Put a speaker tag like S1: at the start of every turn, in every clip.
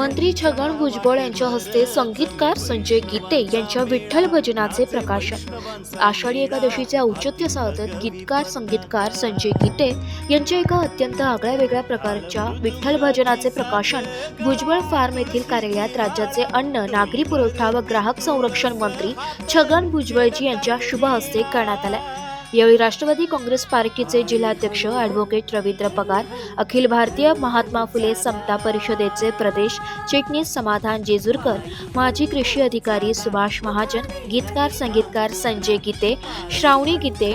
S1: मंत्री छगन भुजबळ यांच्या हस्ते संगीतकार संजय गीते यांच्या विठ्ठल भजनाचे प्रकाशन. आषाढी एकादशीचे औचित्य साधत गीतकार संगीतकार संजय गीते यांच्या एका अत्यंत आगळ्या वेगळ्या प्रकारच्या विठ्ठल भजनाचे प्रकाशन भुजबळ फार्म येथील कार्यालयात राज्याचे अन्न नागरी पुरवठा व ग्राहक संरक्षण मंत्री छगन भुजबळजी यांच्या शुभ हस्ते करण्यात आले यावेळी राष्ट्रवादी काँग्रेस पार्टीचे जिल्हाध्यक्ष ॲडव्होकेट रवींद्र पगार अखिल भारतीय महात्मा फुले समता परिषदेचे प्रदेश चिटणीस समाधान जेजूरकर माजी कृषी अधिकारी सुभाष महाजन गीतकार संगीतकार संजय गीते श्रावणी गीते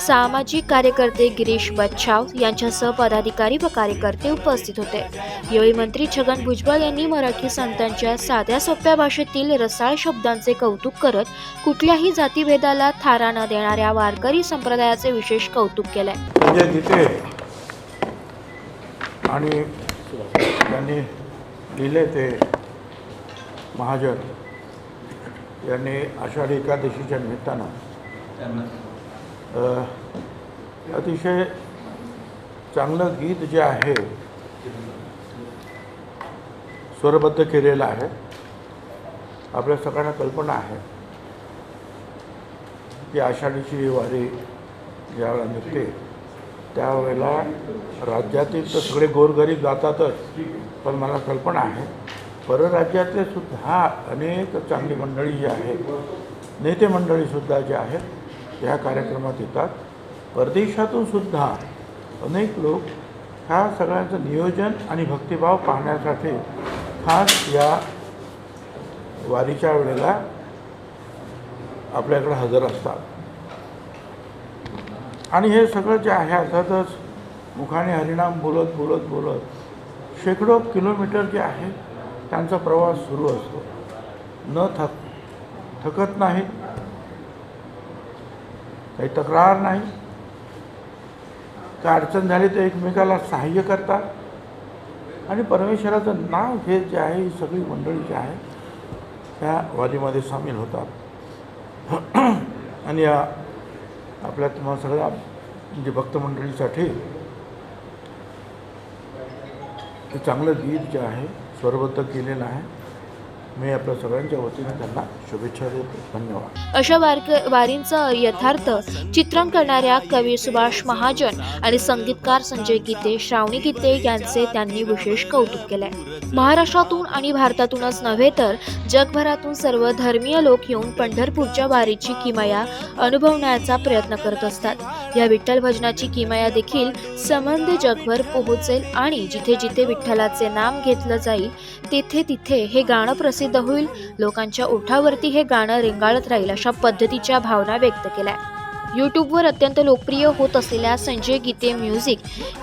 S1: सामाजिक कार्यकर्ते गिरीश बच्छाव यांच्यासह पदाधिकारी व कार्यकर्ते उपस्थित होते. यावेळी मंत्री छगन भुजबळ यांनी मराठी संतांच्या साध्या सोप्या भाषेतील रसाळ शब्दांचे कौतुक करत कुठल्याही जातीभेदाला थारा न देणाऱ्या वारकरी संप्रदायाचे विशेष कौतुक केले म्हणजे
S2: संजय गीते आणि त्यांनी लिहिले ते महाजन यांनी आषाढी एकादशीच्या निमित्तानं अतिशय चांगलं गीत जे आहे स्वरबद्ध केलेलं आहे. आपल्या सगळ्यांना कल्पना आहे. की आषाढीची वारी ज्यावेळेला निघते त्यावेळेला राज्यातील तर सगळे गोरगरीब जातातच पण मला कल्पना आहे परराज्यातले सुद्धा अनेक चांगली मंडळी जी आहेत नेते मंडळीसुद्धा जे आहेत या कार्यक्रमात येतात. परदेशातून सुद्धा अनेक लोक ह्या सगळ्यांचं नियोजन आणि भक्तिभाव पाहण्यासाठी खास या वारीच्या वेळेला आपल्याकडे हजर असतात. आणि हे सगळं जे आहे अर्थातच मुखाने हरिणाम बोलत बोलत बोलत शेकडो किलोमीटर जे आहे त्यांचा प्रवास सुरू असतो. न थक थकत नाही. काही तक्रार नाही. काय अडचण झाली तर एकमेकाला सहाय्य करतात. आणि परमेश्वराचं नाव हे जे आहे ही सगळी मंडळी जी आहे त्या वारीमध्ये सामील होतात. आणि या आपल्या तुम्हाला सगळ्या म्हणजे भक्तमंडळीसाठी ते चांगलं गीत जे आहे स्वरबद्ध केलेलं आहे. मी आपल्या सगळ्यांच्या वतीने त्यांना शुभेच्छा देतो. धन्यवाद.
S1: अशा वारक वारींचं यथार्थ चित्रण करणाऱ्या कवी सुभाष महाजन आणि संगीतकार संजय गीते श्रावणी गीते यांचे त्यांनी विशेष कौतुक केले महाराष्ट्रातून आणि भारतातूनच नव्हे तर जगभरातून सर्व धर्मीय लोक येऊन पंढरपूरच्या वारीची किमया अनुभवण्याचा प्रयत्न करत असतात. या विठ्ठल भजनाची किमया देखील संबंध जगभर पोहोचेल आणि जिथे जिथे विठ्ठलाचे नाम घेतलं जाईल तिथे तिथे हे गाणं प्रसिद्ध होईल. लोकांच्या ओठावर ओठावरती हे गाणं रेंगाळत राहील अशा पद्धतीच्या भावना व्यक्त केल्या. यूट्यूबवर अत्यंत लोकप्रिय होत असलेल्या संजय गीते म्युझिक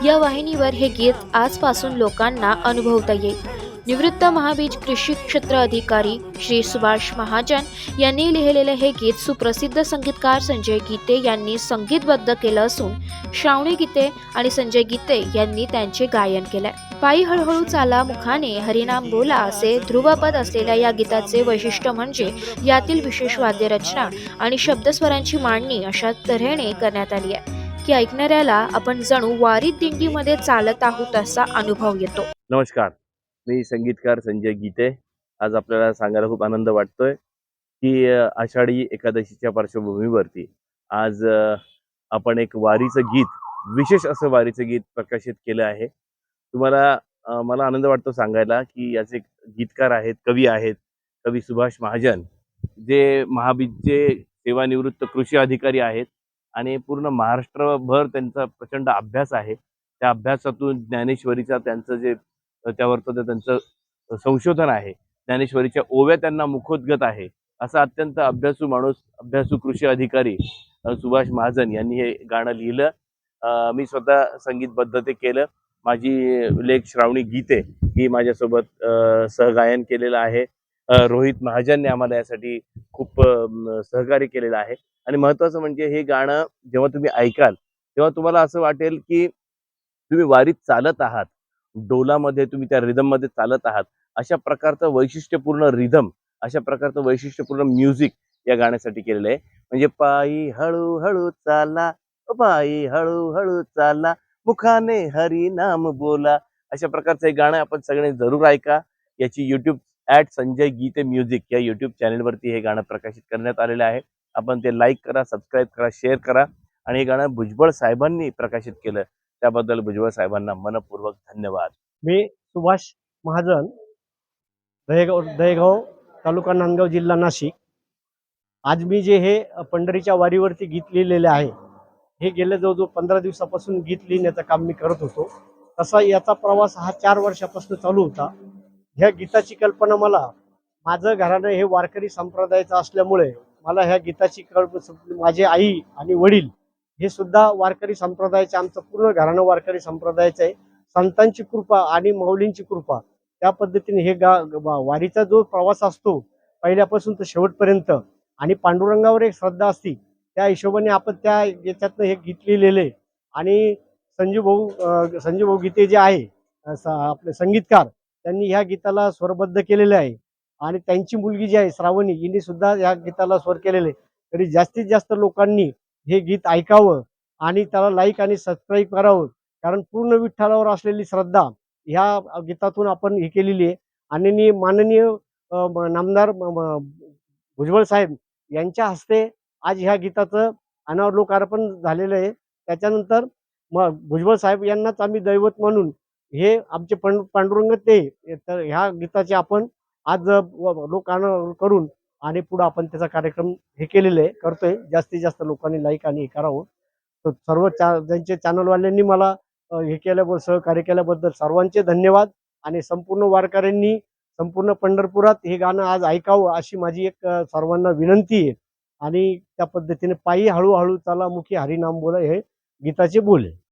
S1: या वाहिनीवर हे गीत आजपासून लोकांना अनुभवता येईल. निवृत्त महाबीज कृषी क्षेत्र अधिकारी श्री सुभाष महाजन यांनी लिहिलेले हे गीत सुप्रसिद्ध संगीतकार संजय गीते यांनी संगीतबद्ध केलं असून श्रावणी गीते आणि संजय गीते यांनी त्यांचे गायन केले पायी हळूहळू चाला मुखाने हरिनाम बोला असे ध्रुवपद असलेल्या या गीताचे वैशिष्ट्य म्हणजे यातील विशेष वाद्यरचना आणि शब्दस्वरांची मांडणी अशा तऱ्हेने करण्यात आली आहे. की ऐकणाऱ्याला आपण जणू वारीत दिंडीमध्ये चालत आहोत असा अनुभव येतो.
S3: नमस्कार. मी संगीतकार संजय गीते. आज आपल्याला सांगायला खूप आनंद वाटतोय की आषाढी एकादशीच्या पार्श्वभूमीवरती आज आपण एक वारीचं गीत विशेष असं वारीचं गीत प्रकाशित केलं आहे. तुम्हाला मला आनंद वाटतो सांगायला की याचे गीतकार आहेत कवी आहेत कवी सुभाष महाजन जे महाबीजचे सेवानिवृत्त कृषी अधिकारी आहेत आणि पूर्ण महाराष्ट्रभर त्यांचा प्रचंड अभ्यास आहे. त्या अभ्यासातून ज्ञानेश्वरीचा त्यांचं जे त्यावरचं ते त्यांचं संशोधन आहे. ज्ञानेश्वरीच्या ओव्या त्यांना मुखोद्गत आहे. असा अत्यंत अभ्यासू माणूस अभ्यासू कृषी अधिकारी सुभाष महाजन यांनी हे गाणं लिहिलं. मी स्वतः संगीतबद्ध ते केलं. माझी लेख श्रावणी गीते ही माझ्यासोबत सहगायन केलेलं आहे. रोहित महाजनने आम्हाला यासाठी खूप सहकार्य केलेलं आहे. आणि महत्त्वाचं म्हणजे हे गाणं जेव्हा तुम्ही ऐकाल तेव्हा तुम्हाला असं वाटेल की तुम्ही वारीत चालत आहात. डोलामध्ये तुम्ही त्या रिदममध्ये चालत आहात. अशा प्रकारचं वैशिष्ट्यपूर्ण रिदम अशा प्रकारचं वैशिष्ट्यपूर्ण म्युझिक या गाण्यासाठी केलेलं आहे. म्हणजे पायी हळूहळू चाला पायी हळूहळू चाला मुखाने हरी नाम बोला. अशा प्रकारचं हे गाणं आपण सगळे जरूर ऐका. याची YouTube at Sanjay Geete music या युट्यूब चॅनलवरती हे गाणं प्रकाशित करण्यात आलेलं आहे. आपण ते लाईक करा सबस्क्राईब करा शेअर करा. आणि हे गाणं भुजबळ साहेबांनी प्रकाशित केलं. त्याबद्दल भुजबळ साहेबांना मनपूर्वक धन्यवाद.
S4: मी सुभाष महाजन दहेगाव दहेगाव तालुका नांदगाव जिल्हा नाशिक. आज मी जे हे पंढरीच्या वारीवरती गीत लिहिलेले आहे हे गेल्या जवळजवळ पंधरा दिवसापासून गीत लिहिण्याचं काम मी करत होतो. तसा याचा प्रवास हा चार वर्षापासून चालू होता. ह्या गीताची कल्पना मला माझं घराणं हे वारकरी संप्रदायाचं असल्यामुळे मला ह्या गीताची कल्प माझे आई आणि वडील हे सुद्धा वारकरी संप्रदायाचे आमचं पूर्ण घराणं वारकरी संप्रदायाचं आहे. संतांची कृपा आणि माऊलींची कृपा त्या पद्धतीने हे गा वारीचा जो प्रवास असतो पहिल्यापासून तर शेवटपर्यंत आणि पांडुरंगावर एक श्रद्धा असती त्या हिशोबाने आपण त्या याच्यातनं हे गीत लिहिलेले. आणि संजू भाऊ संजू भाऊ गीते जे आहे आपले संगीतकार त्यांनी ह्या गीताला स्वरबद्ध केलेले आहे. आणि त्यांची मुलगी जी आहे श्रावणी हिने सुद्धा ह्या गीताला स्वर केलेले तरी जास्तीत जास्त लोकांनी हे गीत ऐकावं आणि त्याला लाईक आणि सबस्क्राईब करावं. कारण पूर्ण विठ्ठलावर असलेली श्रद्धा ह्या गीतातून आपण हे केलेली आहे. आणि माननीय नामदार म- भुजबळ साहेब यांच्या हस्ते आज ह्या गीताचं अनावलोकार्पण झालेलं आहे. त्याच्यानंतर मग भुजबळ साहेब यांनाच आम्ही दैवत म्हणून हे आमचे पंड पांडुरंग ते तर ह्या गीताचे आपण आज लोकांना करून आणि पुढं आपण त्याचा कार्यक्रम हे केलेलं आहे करतोय. जास्तीत जास्त लोकांनी लाईक आणि हे करावं हो. तर सर्व चा ज्यांचे चॅनलवाल्यांनी मला हे केल्याबद्दल सहकार्य केल्याबद्दल सर्वांचे धन्यवाद. आणि संपूर्ण वारकऱ्यांनी संपूर्ण पंढरपुरात हे गाणं आज ऐकावं अशी माझी एक सर्वांना विनंती आहे. आणि त्या पद्धतीने पायी हळूहळू चला मुखी हरिनाम बोला हे गीताचे बोल आहे.